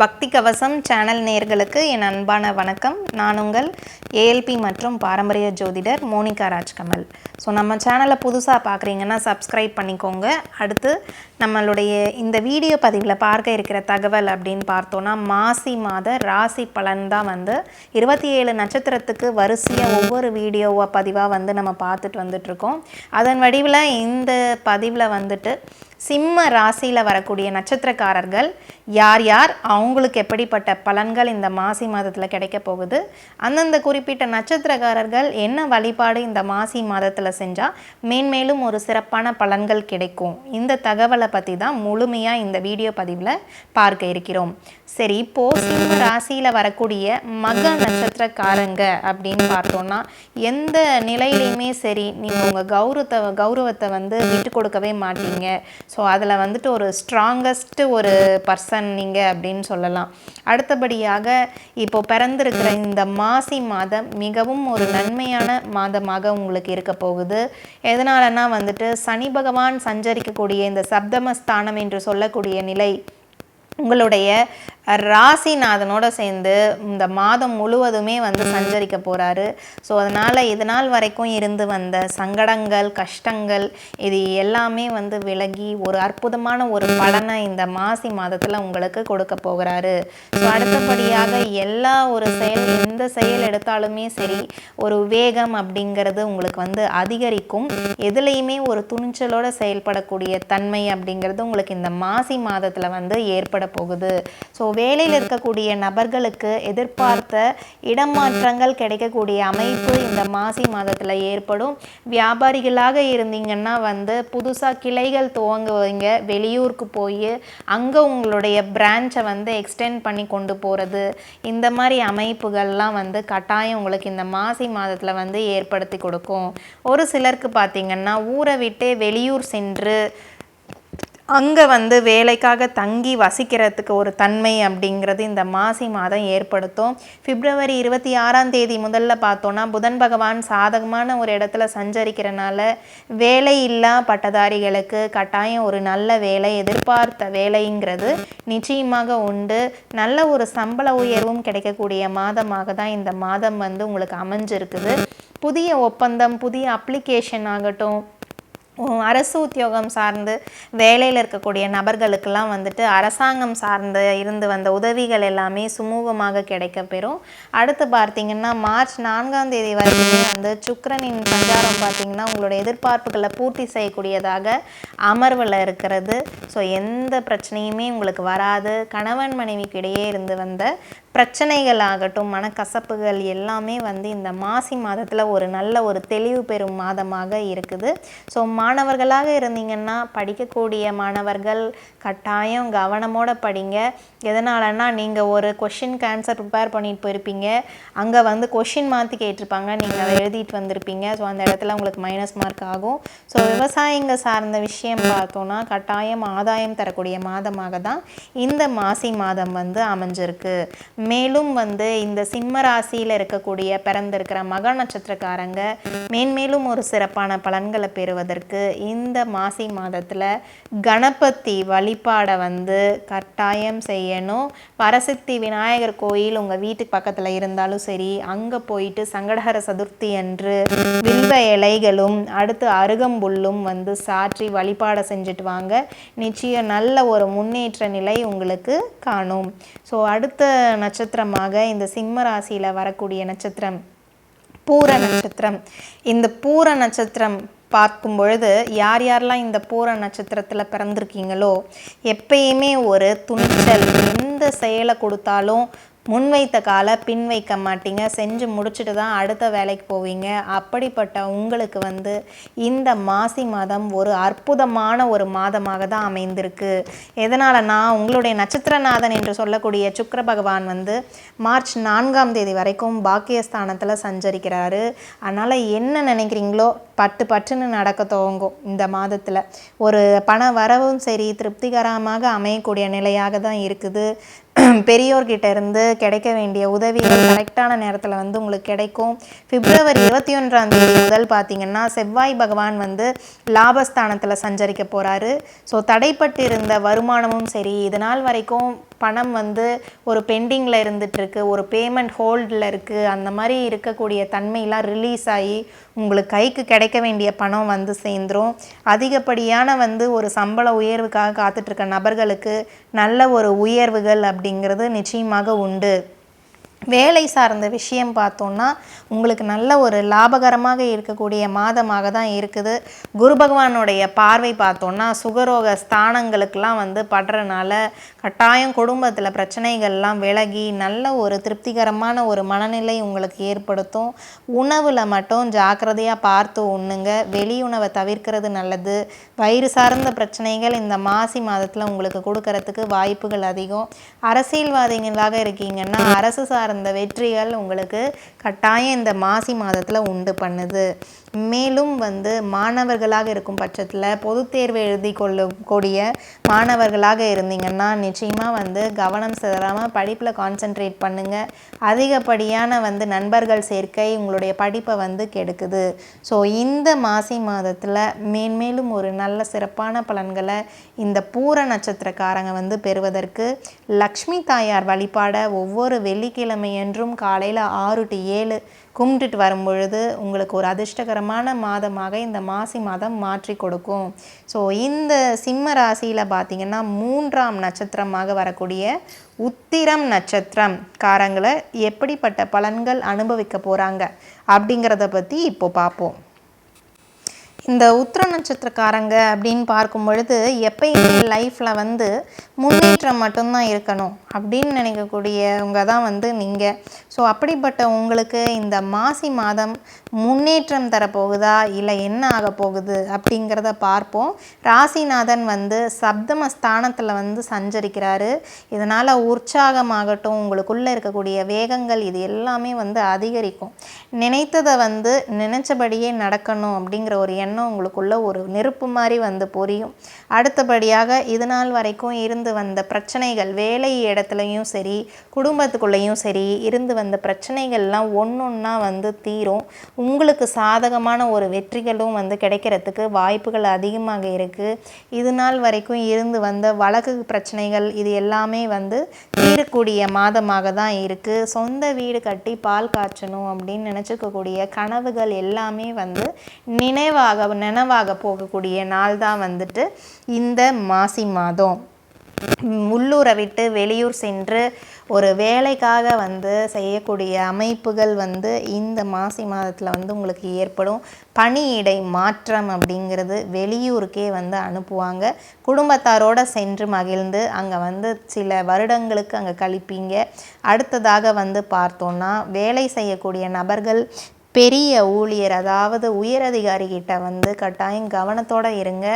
பக்தி கவசம் சேனல் நேர்களுக்கு என் அன்பான வணக்கம். நான் உங்கள் ஏஎல்பி மற்றும் பாரம்பரிய ஜோதிடர் மோனிகா ராஜ்கமல். ஸோ நம்ம சேனலை புதுசாக பார்க்குறீங்கன்னா சப்ஸ்கிரைப் பண்ணிக்கோங்க. அடுத்து நம்மளுடைய இந்த வீடியோ பதிவில் பார்க்க இருக்கிற தகவல் அப்படின்னு பார்த்தோன்னா மாசி மாத ராசி பலன் தான் வந்து இருபத்தி ஏழு நட்சத்திரத்துக்கு வரிசையாக ஒவ்வொரு வீடியோவாக பதிவாக வந்து நம்ம பார்த்துட்டு வந்துட்ருக்கோம் அதன் வடிவில் இந்த பதிவில் வந்துட்டு சிம்ம ராசியில் வரக்கூடிய நட்சத்திரக்காரர்கள் யார் யார் அவங்களுக்கு எப்படிப்பட்ட பலன்கள் இந்த மாசி மாதத்தில் கிடைக்க போகுது? அந்தந்த குறிப்பிட்ட நட்சத்திரக்காரர்கள் என்ன வழிபாடு இந்த மாசி மாதத்தில் செஞ்சால் மேன்மேலும் ஒரு சிறப்பான பலன்கள் கிடைக்கும்? இந்த தகவலை பற்றி தான் முழுமையாக இந்த வீடியோ பதிவில் பார்க்க இருக்கிறோம். சரி இப்போ சிம்ம ராசியில் வரக்கூடிய மக நட்சத்திரக்காரங்க அப்படின்னு பார்த்தோன்னா எந்த நிலையிலையுமே சரி நீங்கள் உங்கள் கௌரவத்தை கௌரவத்தை வந்து விட்டு கொடுக்கவே மாட்டீங்க. ஸோ அதில் வந்துட்டு ஒரு ஸ்ட்ராங்கஸ்ட்டு ஒரு பர்சன் நீங்கள் அப்படின்னு சொல்லலாம். அடுத்தபடியாக இப்போ பிறந்திருக்கிற இந்த மாசி மாதம் மிகவும் ஒரு நன்மையான மாதமாக உங்களுக்கு இருக்க போகுது. எதனாலனா வந்துட்டு சனி பகவான் சஞ்சரிக்கக்கூடிய இந்த சப்தமஸ்தானம் என்று சொல்லக்கூடிய நிலை உங்களுடைய ராசிநாதனோட சேர்ந்து இந்த மாதம் முழுவதுமே வந்து சஞ்சரிக்க போகிறாரு ஸோ அதனால் இது நாள் வரைக்கும் இருந்து வந்த சங்கடங்கள் கஷ்டங்கள் இது எல்லாமே வந்து விலகி ஒரு அற்புதமான ஒரு பலனை இந்த மாசி மாதத்தில் உங்களுக்கு கொடுக்க போகிறாரு. ஸோ அடுத்தபடியாக எல்லா ஒரு செயல் எந்த செயல் எடுத்தாலுமே சரி ஒரு வேகம் அப்படிங்கிறது உங்களுக்கு வந்து அதிகரிக்கும். எதுலேயுமே ஒரு துணிச்சலோடு செயல்படக்கூடிய தன்மை அப்படிங்கிறது உங்களுக்கு இந்த மாசி மாதத்தில் வந்து ஏற்பட போகுது. ஸோ வேலையில் இருக்கக்கூடிய நபர்களுக்கு எதிர்பார்த்த இடமாற்றங்கள் கிடைக்கக்கூடிய அமைப்பு இந்த மாசி மாதத்தில் ஏற்படும். வியாபாரிகளாக இருந்தீங்கன்னா வந்து புதுசாக கிளைகள் துவங்குவீங்க. வெளியூருக்கு போய் அங்கே உங்களுடைய பிரான்ச்சை வந்து எக்ஸ்டெண்ட் பண்ணி கொண்டு போகிறது இந்த மாதிரி அமைப்புகள்லாம் வந்து கட்டாயம் உங்களுக்கு இந்த மாசி மாதத்தில் வந்து ஏற்படுத்தி கொடுக்கும். ஒரு சிலருக்கு பார்த்திங்கன்னா ஊரை விட்டே வெளியூர் சென்று அங்கே வந்து வேலைக்காக தங்கி வசிக்கிறதுக்கு ஒரு தன்மை அப்படிங்கிறது இந்த மாசி மாதம் ஏற்படுத்தும். பிப்ரவரி இருபத்தி ஆறாம் தேதி முதல்ல பார்த்தோன்னா புதன் பகவான் சாதகமான ஒரு இடத்துல சஞ்சரிக்கிறனால வேலை இல்லா பட்டதாரிகளுக்கு கட்டாயம் ஒரு நல்ல வேலை எதிர்பார்த்த வேலைங்கிறது நிச்சயமாக உண்டு. நல்ல ஒரு சம்பள உயர்வும் கிடைக்கக்கூடிய மாதமாக தான் இந்த மாதம் வந்து உங்களுக்கு அமைஞ்சிருக்குது. புதிய ஒப்பந்தம் புதிய அப்ளிகேஷன் ஆகட்டும் அரசு உத்தியோகம் சார்ந்து வேலையில் இருக்கக்கூடிய நபர்களுக்கெல்லாம் வந்துட்டு அரசாங்கம் சார்ந்து இருந்து வந்த உதவிகள் எல்லாமே சுமூகமாக கிடைக்கப்பெறும் அடுத்து பார்த்தீங்கன்னா மார்ச் நான்காம் தேதி வரைக்குமே வந்து சுக்கரனின் சஞ்சாரம் பார்த்தீங்கன்னா உங்களோட எதிர்பார்ப்புகளை பூர்த்தி செய்யக்கூடியதாக அமர்வில் இருக்கிறது. ஸோ எந்த பிரச்சனையுமே உங்களுக்கு வராது. கணவன் மனைவிக்கு இடையே இருந்து வந்த பிரச்சனைகள் ஆகட்டும் மனக்கசப்புகள் எல்லாமே வந்து இந்த மாசி மாதத்தில் ஒரு நல்ல ஒரு தெளிவு பெறும் மாதமாக இருக்குது. ஸோ மாணவர்களாக இருந்தீங்கன்னா படிக்கக்கூடிய மாணவர்கள் கட்டாயம் கவனமோட படிங்க. எதனாலன்னா நீங்கள் ஒரு கொஷின் ஆன்சர் ப்ரிப்பேர் பண்ணிட்டு போயிருப்பீங்க. அங்கே வந்து கொஷின் மாற்றி கேட்டிருப்பாங்க. நீங்கள் அதை எழுதிட்டு வந்திருப்பீங்க. ஸோ அந்த இடத்துல உங்களுக்கு மைனஸ் மார்க் ஆகும். ஸோ விவசாயிங்க சார்ந்த விஷயம் பார்த்தோன்னா கட்டாயம் ஆதாயம் தரக்கூடிய மாதமாக தான் இந்த மாசி மாதம் வந்து அமைஞ்சிருக்கு. மேலும் வந்து இந்த சிம்ம ராசியில் இருக்கக்கூடிய பிறந்திருக்கிற மக நட்சத்திரக்காரங்க மேன்மேலும் ஒரு சிறப்பான பலன்களை பெறுவதற்கு இந்த மாசி மாதத்தில் கணபதி வழிபாடை வந்து கட்டாயம் செய்யணும். பரசக்தி விநாயகர் கோயில் உங்கள் வீட்டுக்கு பக்கத்தில் இருந்தாலும் சரி அங்கே போயிட்டு சங்கடஹர சதுர்த்தி அன்று வில்வ இலைகளும் அடுத்து அருகம்புல்லும் வந்து சாற்றி வழிபாடை செஞ்சுட்டு வாங்க. நிச்சயம் நல்ல ஒரு முன்னேற்ற நிலை உங்களுக்கு காணும். ஸோ அடுத்த நட்சத்திரமாக இந்த சிம்ம ராசியில் வரக்கூடிய நட்சத்திரம் பூர நட்சத்திரம். இந்த பூர நட்சத்திரம் பார்க்கும் பொழுது யார் யாரெல்லாம் இந்த பூர நட்சத்திரத்தில் பிறந்திருக்கீங்களோ எப்பயுமே ஒரு துணிச்சல் எந்த செயலை கொடுத்தாலும் முன்வைத்த காலை பின் வைக்க மாட்டீங்க. செஞ்சு முடிச்சுட்டு தான் அடுத்த வேலைக்கு போவீங்க. அப்படிப்பட்ட உங்களுக்கு வந்து இந்த மாசி மாதம் ஒரு அற்புதமான ஒரு மாதமாக தான் அமைந்திருக்கு. எதனாலனா உங்களுடைய நட்சத்திரநாதன் என்று சொல்லக்கூடிய சுக்கர பகவான் வந்து மார்ச் நான்காம் தேதி வரைக்கும் பாக்கியஸ்தானத்தில் சஞ்சரிக்கிறாரு. அதனால் என்ன நினைக்கிறீங்களோ பட்டு பட்டுன்னு நடக்க துவங்கும் இந்த மாதத்தில். ஒரு பண வரவும் சரி திருப்திகரமாக அமையக்கூடிய நிலையாக தான் இருக்குது. பெரியோர்கிட்ட இருந்து கிடைக்க வேண்டிய உதவிகள் கரெக்டான நேரத்தில் வந்து உங்களுக்கு கிடைக்கும். பிப்ரவரி இருபத்தி ஒன்றாம் தேதி முதல் பார்த்தீங்கன்னா செவ்வாய் பகவான் வந்து லாபஸ்தானத்தில் சஞ்சரிக்க போகிறாரு ஸோ தடைப்பட்டு இருந்த வருமானமும் சரி இது நாள் வரைக்கும் பணம் வந்து ஒரு பெண்டிங்கில் இருந்துகிட்ருக்கு ஒரு பேமெண்ட் ஹோல்டில் இருக்குது அந்த மாதிரி இருக்கக்கூடிய தன்மையெல்லாம் ரிலீஸ் ஆகி உங்களுக்கு கைக்கு கிடைக்க வேண்டிய பணம் வந்து சேர்ந்துரும். அதிகப்படியான வந்து ஒரு சம்பள உயர்வுக்காக காத்துட்ருக்க நபர்களுக்கு நல்ல ஒரு உயர்வுகள் அப்படிங்கிறது நிச்சயமாக உண்டு. வேலை சார்ந்த விஷயம் பார்த்தோன்னா உங்களுக்கு நல்ல ஒரு லாபகரமாக இருக்கக்கூடிய மாதமாக தான் இருக்குது. குரு பகவானுடைய பார்வை பார்த்தோன்னா சுகரோக ஸ்தானங்களுக்கெல்லாம் வந்து படுறனால கட்டாயம் குடும்பத்தில் பிரச்சனைகள்லாம் விலகி நல்ல ஒரு திருப்திகரமான ஒரு மனநிலை உங்களுக்கு ஏற்படுத்தும். உணவில் மட்டும் ஜாக்கிரதையாக பார்த்து உண்ணுங்க. வெளி உணவை தவிர்க்கிறது நல்லது. வயிறு சார்ந்த பிரச்சனைகள் இந்த மாசி மாதத்தில் உங்களுக்கு கொடுக்கறதுக்கு வாய்ப்புகள் அதிகம். அரசியல்வாதிகளாக இருக்கீங்கன்னா அரசு சார்ந்த அந்த வெற்றிகள் உங்களுக்கு கட்டாயம் இந்த மாசி மாதத்தில் உண்டு பண்ணுது. மேலும் வந்து மாணவர்களாக இருக்கும் பட்சத்தில் பொது தேர்வு எழுதி கொள்ளக்கூடிய மாணவர்களாக இருந்தீங்கன்னா நிச்சயமாக வந்து கவனம் சிதறாமல் படிப்பில் கான்சென்ட்ரேட் பண்ணுங்கள் அதிகப்படியான வந்து நண்பர்கள் சேர்க்கை உங்களுடைய படிப்பை வந்து கெடுக்குது. ஸோ இந்த மாசி மாதத்தில் மேன்மேலும் ஒரு நல்ல சிறப்பான பலன்களை இந்த பூர நட்சத்திரக்காரங்க வந்து பெறுவதற்கு லக்ஷ்மி தாயார் வழிபாட ஒவ்வொரு வெள்ளிக்கிழமையன்றும் காலையில் ஆறு டு ஏழு கும்பிட்டுட்டு வரும்பொழுது உங்களுக்கு ஒரு அதிர்ஷ்டகரமான மாதமாக இந்த மாசி மாதம் மாற்றி கொடுக்கும். ஸோ இந்த சிம்ம ராசியில் பார்த்தீங்கன்னா மூன்றாம் நட்சத்திரமாக வரக்கூடிய உத்திரம் நட்சத்திரம் காரங்களை எப்படிப்பட்ட பலன்கள் அனுபவிக்க போகிறாங்க அப்படிங்கிறத பற்றி இப்போ பார்ப்போம் இந்த உத்திர நட்சத்திரக்காரங்க அப்படின்னு பார்க்கும் பொழுது எப்பயுமே லைஃப்பில் வந்து முன்னேற்றம் மட்டும்தான் இருக்கணும் அப்படின்னு நினைக்கக்கூடியவங்க தான் வந்து நீங்கள் ஸோ அப்படிப்பட்ட உங்களுக்கு இந்த மாசி மாதம் முன்னேற்றம் தரப்போகுதா? இல்லை என்ன ஆக போகுது? அப்படிங்கிறத பார்ப்போம். ராசிநாதன் வந்து சப்தம ஸ்தானத்தில் வந்து சஞ்சரிக்கிறாரு. இதனால் உற்சாகமாகட்டும் உங்களுக்குள்ளே இருக்கக்கூடிய வேகங்கள் இது எல்லாமே வந்து அதிகரிக்கும். நினைத்ததை வந்து நினச்சபடியே நடக்கணும் அப்படிங்கிற ஒரு எண்ணம் உங்களுக்குள்ள ஒரு நெருப்பு மாதிரி வந்து பொரியும். அடுத்தபடியாக இது நாள் வரைக்கும் இருந்து வந்த பிரச்சனைகள் வேலை இடத்துலையும் சரி குடும்பத்துக்குள்ளேயும் சரி இருந்து வந்த பிரச்சனைகள்லாம் ஒன்று ஒன்றா வந்து தீரும். உங்களுக்கு சாதகமான ஒரு வெற்றிகளும் வந்து கிடைக்கிறதுக்கு வாய்ப்புகள் அதிகமாக இருக்குது இது நாள் வரைக்கும் இருந்து வந்த வழக்கு பிரச்சனைகள் இது எல்லாமே வந்து தீரக்கூடிய மாதமாக தான் இருக்குது சொந்த வீடு கட்டி பால் காய்ச்சணும் அப்படின்னு நினச்சிக்கக்கூடிய கனவுகள் எல்லாமே வந்து நினைவாக நினைவாக போகக்கூடிய நாள் தான் வந்துட்டு இந்த மாசி மாதம். உள்ளூரை விட்டு வெளியூர் சென்று ஒரு வேலைக்காக வந்து செய்யக்கூடிய அமைப்புகள் வந்து இந்த மாசி மாதத்தில் வந்து உங்களுக்கு ஏற்படும். பணியிடை மாற்றம் அப்படிங்கிறது வெளியூருக்கே வந்து அனுப்புவாங்க. குடும்பத்தாரோடு சென்று மகிழ்ந்து அங்கே வந்து சில வருடங்களுக்கு அங்கே கழிப்பீங்க. அடுத்ததாக வந்து பார்த்தோன்னா வேலை செய்யக்கூடிய நபர்கள் பெரிய ஊழியர் அதாவது உயரதிகாரிகிட்ட வந்து கட்டாயம் கவனத்தோடு இருங்க.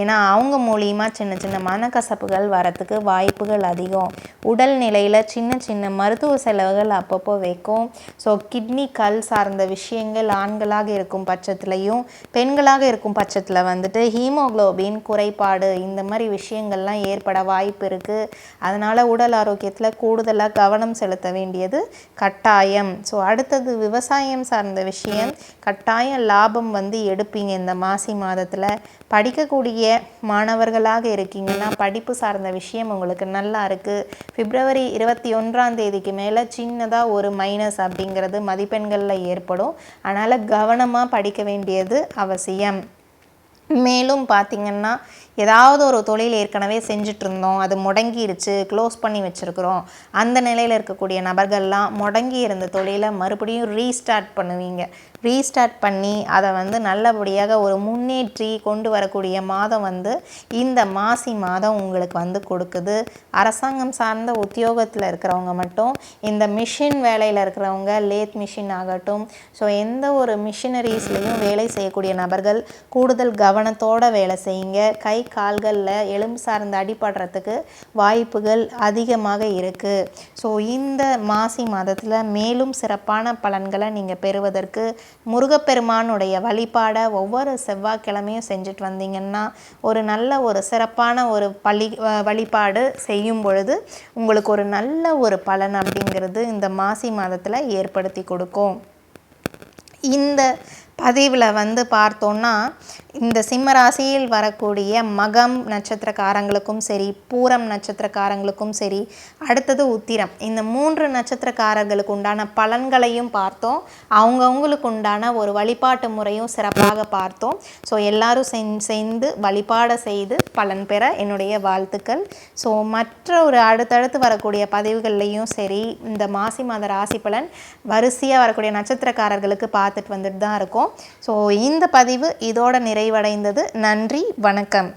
ஏன்னா அவங்க மூலியமா சின்ன சின்ன மனக்கசப்புகள் வரத்துக்கு வாய்ப்புகள் அதிகம். உடல் நிலையில் சின்ன சின்ன மருத்துவ செலவுகள் அப்பப்போ வைக்கும். ஸோ கிட்னி கல் சார்ந்த விஷயங்கள் ஆண்களாக இருக்கும் பட்சத்துலையும் பெண்களாக இருக்கும் பட்சத்தில் வந்துட்டு ஹீமோக்ளோபின் குறைபாடு இந்த மாதிரி விஷயங்கள்லாம் ஏற்பட வாய்ப்பு இருக்குது அதனால் உடல் ஆரோக்கியத்தில் கூடுதலாக கவனம் செலுத்த வேண்டியது கட்டாயம். ஸோ அடுத்தது விவசாயம் சார்ந்த விஷயம். கட்டாயம் லாபம் வந்து எடுப்பீங்க இந்த மாசி மாதத்தில். படிக்கக்கூடிய மாணவர்களாக இருக்கீங்கன்னா படிப்பு சார்ந்த விஷயம் உங்களுக்கு நல்லா இருக்குது பிப்ரவரி இருபத்தி ஒன்றாம் தேதிக்கு மேலே சின்னதாக ஒரு மைனஸ் அப்படிங்கிறது மதிப்பெண்களில் ஏற்படும். அதனால் கவனமாக படிக்க வேண்டியது அவசியம். மேலும் பார்த்திங்கன்னா ஏதாவது ஒரு தொழில் ஏற்கனவே செஞ்சிட்ருந்தோம் அது முடங்கிருச்சு க்ளோஸ் பண்ணி வச்சுருக்குறோம். அந்த நிலையில் இருக்கக்கூடிய நபர்கள்லாம் முடங்கி இருந்த தொழிலை மறுபடியும் ரீஸ்டார்ட் பண்ணுவீங்க. ரீஸ்டார்ட் பண்ணி அதை வந்து நல்லபடியாக ஒரு முன்னேற்றி கொண்டு வரக்கூடிய மாதம் வந்து இந்த மாசி மாதம் உங்களுக்கு வந்து கொடுக்குது. அரசாங்கம் சார்ந்த உத்தியோகத்தில் இருக்கிறவங்க மட்டும் இந்த மிஷின் வேலையில் இருக்கிறவங்க லேத் மிஷின் ஆகட்டும் ஸோ எந்த ஒரு மிஷினரிஸ்லேயும் வேலை செய்யக்கூடிய நபர்கள் கூடுதல் கவனத்தோடு வேலை செய்யுங்க. கை கால்களில் எலும்பு சார்ந்து அடிபடுறதுக்கு வாய்ப்புகள் அதிகமாக இருக்குது ஸோ இந்த மாசி மாதத்தில் மேலும் சிறப்பான பலன்களை நீங்கள் பெறுவதற்கு முருகப்பெருமானுடைய வழிபாடை ஒவ்வொரு செவ்வாய்க்கிழமையும் செஞ்சுட்டு வந்தீங்கன்னா ஒரு நல்ல ஒரு சிறப்பான ஒரு பள்ளி வழிபாடு செய்யும் பொழுது உங்களுக்கு ஒரு நல்ல ஒரு பலன் அப்படிங்கிறது இந்த மாசி மாதத்தில் ஏற்படுத்தி கொடுக்கும். இந்த பதிவில் வந்து பார்த்தோன்னா இந்த சிம்ம ராசியில் வரக்கூடிய மகம் நட்சத்திரக்காரங்களுக்கும் சரி பூரம் நட்சத்திரக்காரங்களுக்கும் சரி அடுத்தது உத்திரம். இந்த மூன்று நட்சத்திரக்காரர்களுக்கு உண்டான பலன்களையும் பார்த்தோம். அவங்கவுங்களுக்கு உண்டான ஒரு வழிபாட்டு முறையும் சிறப்பாக பார்த்தோம். ஸோ எல்லாரும் செஞ் சேர்ந்து வழிபாட செய்து பலன் பெற என்னுடைய வாழ்த்துக்கள். ஸோ மற்ற ஒரு அடுத்தடுத்து வரக்கூடிய பதிவுகள்லையும் சரி இந்த மாசி மாத ராசி பலன் வரிசையாக வரக்கூடிய நட்சத்திரக்காரர்களுக்கு பார்த்துட்டு வந்துட்டு தான் இருக்கோம் ஸோ இந்த பதிவு இதோட நிறைவடைந்தது. நன்றி வணக்கம்.